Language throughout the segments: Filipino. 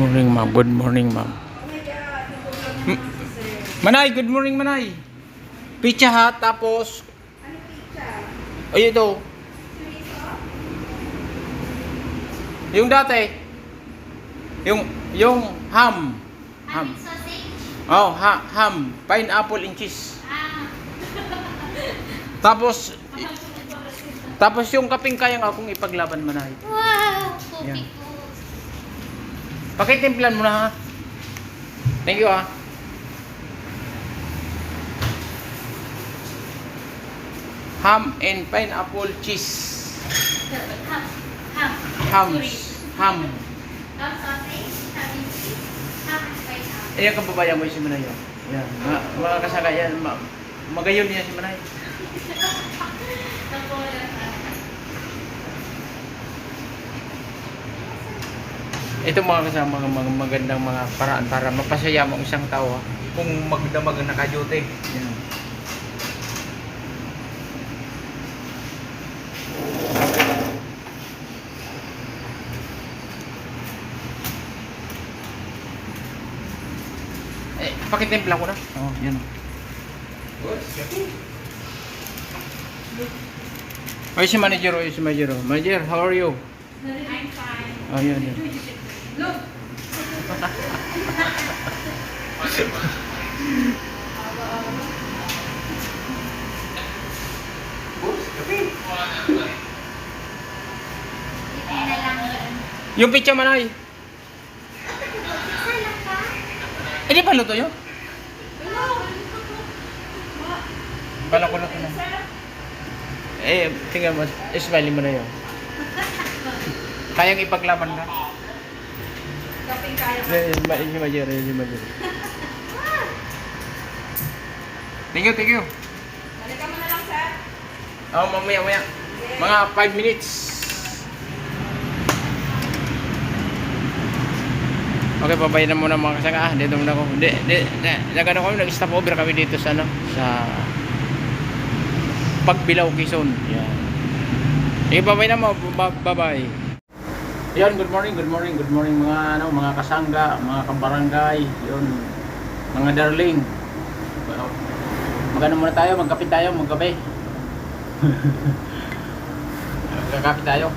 good morning, ma'am. Manay, good morning, Manay. Pizza Hut, tapos... Ay, ito. Yung dati. Yung, yung ham. Ham. Oh, ha, ham. Pineapple and cheese. Ah, Tapos, tapos yung kaping kayang akong ipaglaban, Manay. wow! Yan. Pakitimplan mo na, ha? Thank you, ha? Ham and pineapple cheese. Ham. Ham. Hams. Ham. Ham sausage. Ham cheese. Ham pineapple. Ayan kababayan mo si Manay. oh. Yan. Mga, mga kasaka yan. Ma, magayon niya si Manay. Ito mga kasama, mga, mga magandang mga paraan para mapasaya mo ang isang tao. ha? Kung magdamag na naka-duty. Yan. Eh, pakitimpla ko na. Oo, oh, yan. Ay, si manager, ay, si manager. oh. Manager, how are you? I'm fine. Oh, yan, yan. Look. Na. Yung manay. Isa lang ka? Eh, di pa luto yun? Bala ko luto na. Eh, tingnan mo. Ismaili mo na yun. Kayang ipaglaban ka. Kaping kaya Yan, yan, ma- yung major, yan, yung major. Thank you, thank you. Balikan mo na lang, sir. Oh, mamaya, mamaya. Mga 5 minutes. Okay, babay na muna mga kasanga. Ah, dito muna ako. Hindi, hindi, hindi. Nagano kami, nag-stop over kami dito sa ano, sa Pagbilaw, Quezon. Yan. Okay, babay na mo. Ba- Yan, good morning, good morning, good morning mga ano, mga kasangga, mga kabarangay, yun, mga darling. Well, magano muna tayo, magkapit tayo, magkape. Magkakapit tayo.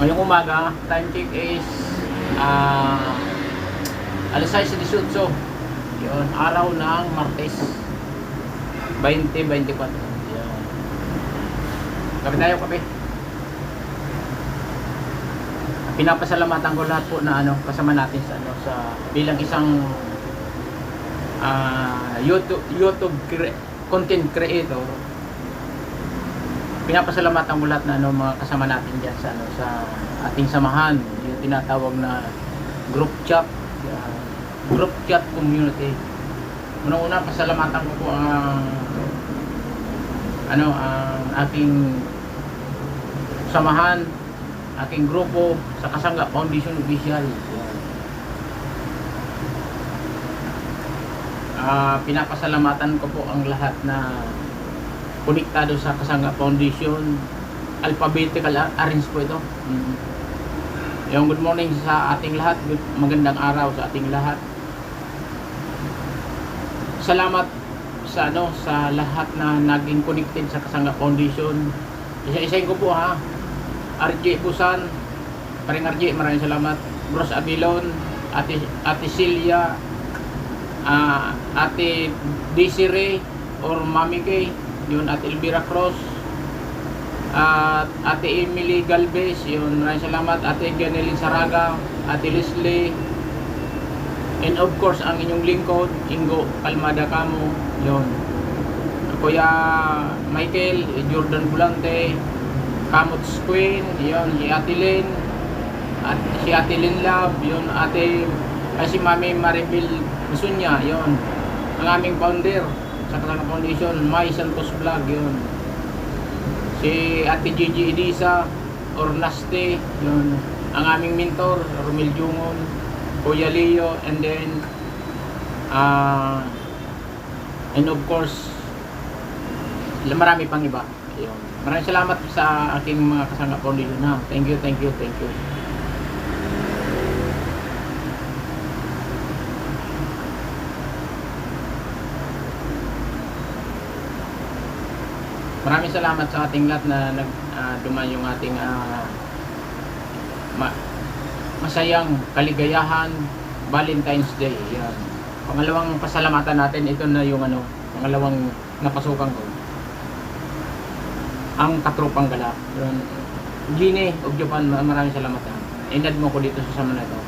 Ngayong umaga, time check is ah alas 6.18. Yun, araw ng Martes. 2024. Yan. Kape tayo, kape. Pinapasalamatan ko lahat po na ano kasama natin sa ano sa bilang isang ah, YouTube YouTube cre- content creator pinapasalamatan ko lahat na ano, mga kasama natin diyan sa ano sa ating samahan. Yung tinatawag na group chat uh, group chat community. Unang-una pasalamatan ko po ang ano ang ating samahan aking grupo sa Kasangga Foundation Official Ah, pinapasalamatan ko po ang lahat na konektado sa Kasanga Foundation. Alphabetical arrange po ito. Mm. Yung good morning sa ating lahat. Magandang araw sa ating lahat. Salamat sa ano sa lahat na naging connected sa Kasanga Foundation. Isa-isahin ko po ha. RJ Busan, Paring RJ, maraming salamat. Bros Abilon, Ate, Ate Celia, ah, Ate Desiree or Mami Kay, yun Ate Elvira Cross, at Ate Emily Galvez, yun maraming salamat, Ate Janelyn Saraga, Ate Leslie, and of course ang inyong lingkod, Ingo Kalmada Kamo, yun. Kuya Michael, Jordan Bulante, Kamots Queen, yun, si Ate at si Love, yun, Ate, ay si Mami Maribel Masunya, yun, ang aming founder sa Katanga Foundation, May Santos Vlog, yun. Si Ate Gigi Edisa, Ornaste, yun, ang aming mentor, Romel Jungon, Kuya Leo, and then, ah, and of course, marami pang iba. Yun. Maraming salamat sa aking mga kasangga po dito na. Thank you, thank you, thank you. Maraming salamat sa ating lahat na nag ah, uh, dumayo yung ating uh, ma masayang kaligayahan Valentine's Day. Yan. Pangalawang pasalamatan natin ito na yung ano, pangalawang napasukan ko. Ang katrupang gala. Yun. Gine of Japan, ma- maraming salamat. Ha. Inad mo ko dito sa sama na ito.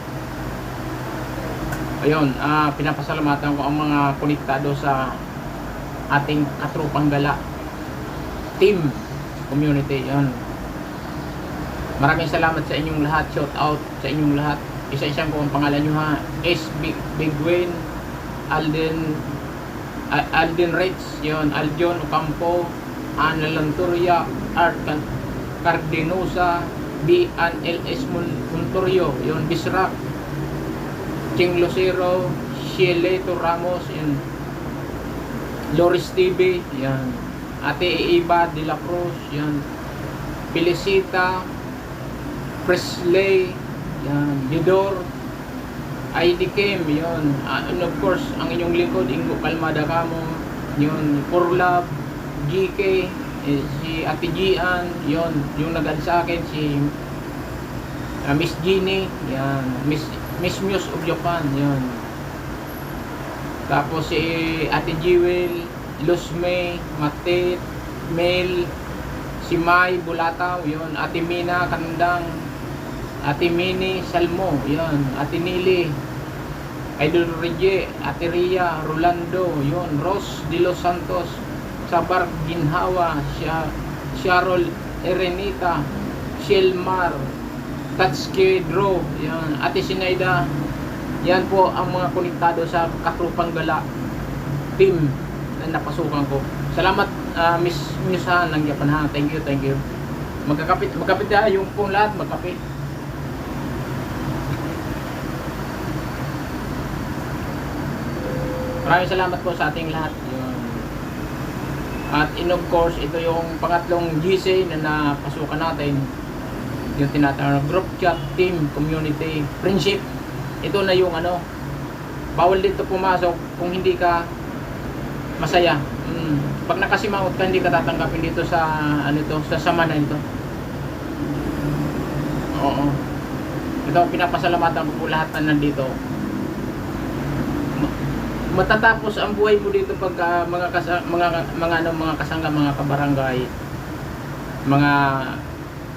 Ayun, ah, pinapasalamatan ko ang mga konektado sa ating katrupang gala team community yan maraming salamat sa inyong lahat shout out sa inyong lahat isa-isang ko ang pangalan nyo ha S. Big, Big Win Alden Alden Rich yon Aljon Ocampo Ana Lanturia Art Cardenosa B. An L.S. Mon- Montorio yon Bisrak Ching Lucero Shieleto Ramos yun. Loris TV yan Ate Iba de la Cruz yan Felicita Presley yan Didor ID Kim yun. Ah, and of course ang inyong lingkod Ingo Kalmada Kamo yun. Purlab GK eh, si Ate Gian yun yung nag sa akin si ah, Miss Jeannie yan Miss Miss Muse of Japan yun. Tapos si Ate Jewel Luz May Matit Mel si Mai Bulataw yun Ate Mina Kandang Ate Mini Salmo yun Ate Nili Idol Reje Ate Ria Rolando yun Ros de los Santos Sabar Ginhawa Sha Sharol Erenita Shelmar Tatsuki Dro yan Ate Sinaida yan po ang mga konektado sa Katrupang Gala team na napasukan ko. Salamat ah, Miss Musa ng Japan ha. Thank you, thank you. Magkakapit, magkapit na yung pong lahat, magkapit. Maraming salamat po sa ating lahat. Yun. At in of course, ito yung pangatlong GC na napasukan natin. Yung tinatawag na group chat, team, community, friendship. Ito na yung ano, bawal dito pumasok kung hindi ka masaya. Mm. Pag nakasimangot ka, hindi ka tatanggapin dito sa ano to, sa sama na ito. Oo. Ito, pinapasalamatan ko po lahat na nandito. Ma- Matatapos ang buhay mo dito pag ah, mga mga mga ano, mga kasangga, mga kabarangay, mga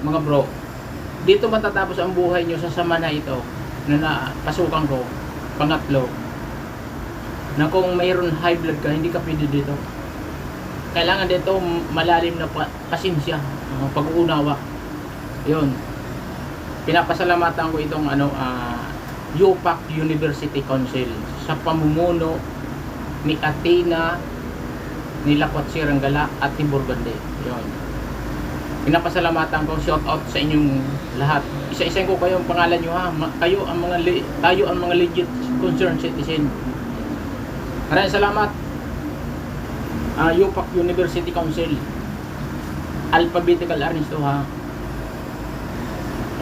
mga bro. Dito matatapos ang buhay nyo sa sama na ito na napasukan ko. Pangatlo, na kung mayroon high blood ka, hindi ka pwede dito. Kailangan dito malalim na pa- pasensya, uh, pag-uunawa. Yun. Pinapasalamatan ko itong ano, ah, UPAC University Council sa pamumuno ni Athena ni Lakwat Siranggala at ni Burgande. Yun. Pinapasalamatan ko, shout out sa inyong lahat. Isa-isa ko kayo ang pangalan nyo ha. Ma- Kayo ang mga tayo ang mga legit concerned citizen. Maraming salamat. Ah, UPAC University Council. Alphabetical to ha.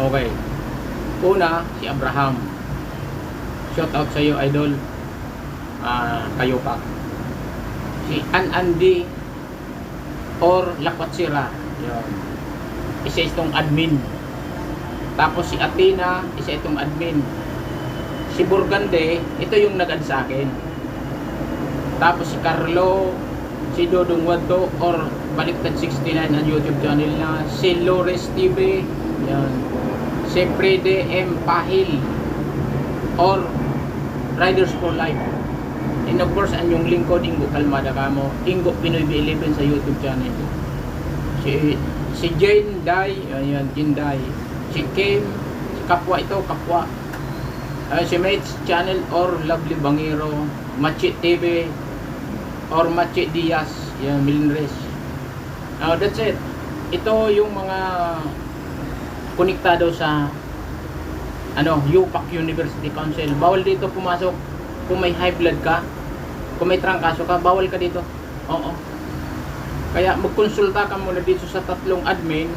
Okay. Una, si Abraham. Shout out sa iyo, idol. Ah, kayo pa. Si An Andy or Lakwatsira. Yun. Isa itong admin. Tapos si Athena, isa itong admin. Si Burgande, ito yung nag-add sa akin. Tapos si Carlo, si Dodong Wadto or Baliktad 69 ang YouTube channel na si Lores TV yan si Frede M. Pahil or Riders for Life and of course ang yung lingkod Ingo Kalmada Kamo Ingo Pinoy B11 sa YouTube channel si si Jane Dai ayan Jane Dai. Si Kim si Kapwa ito Kapwa. Uh, si Mates channel or Lovely Bangiro Machi TV or Machi Diaz. Yan Milinres now that's it. Ito yung mga konektado sa ano UPAC University Council. Bawal dito pumasok kung may high blood ka kung may trangkaso ka bawal ka dito. Oo. Kaya magkonsulta ka muna dito sa tatlong admin.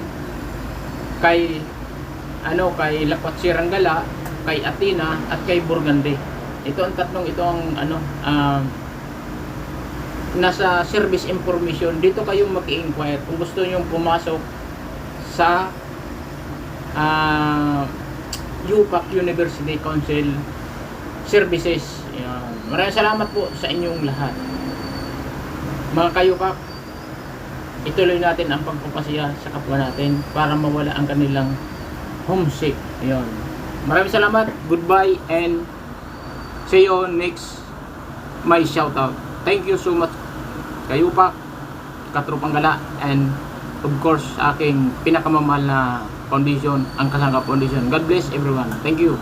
Kay ano kay Lakwat Siranggala kay Athena at kay Burgande ito ang tatlong ito ang ano ah, nasa service information, dito kayo mag-inquire kung gusto nyo pumasok sa ah UPAC University Council Services. Yan. Maraming salamat po sa inyong lahat. Mga kayo pak, ituloy natin ang pagpapasaya sa kapwa natin para mawala ang kanilang homesick. Yan. Maraming salamat. Goodbye and see you next my shoutout. Thank you so much kayo pa, Katropang Gala, and of course, aking pinakamamahal na foundation, ang Kasangka Foundation. God bless everyone. Thank you.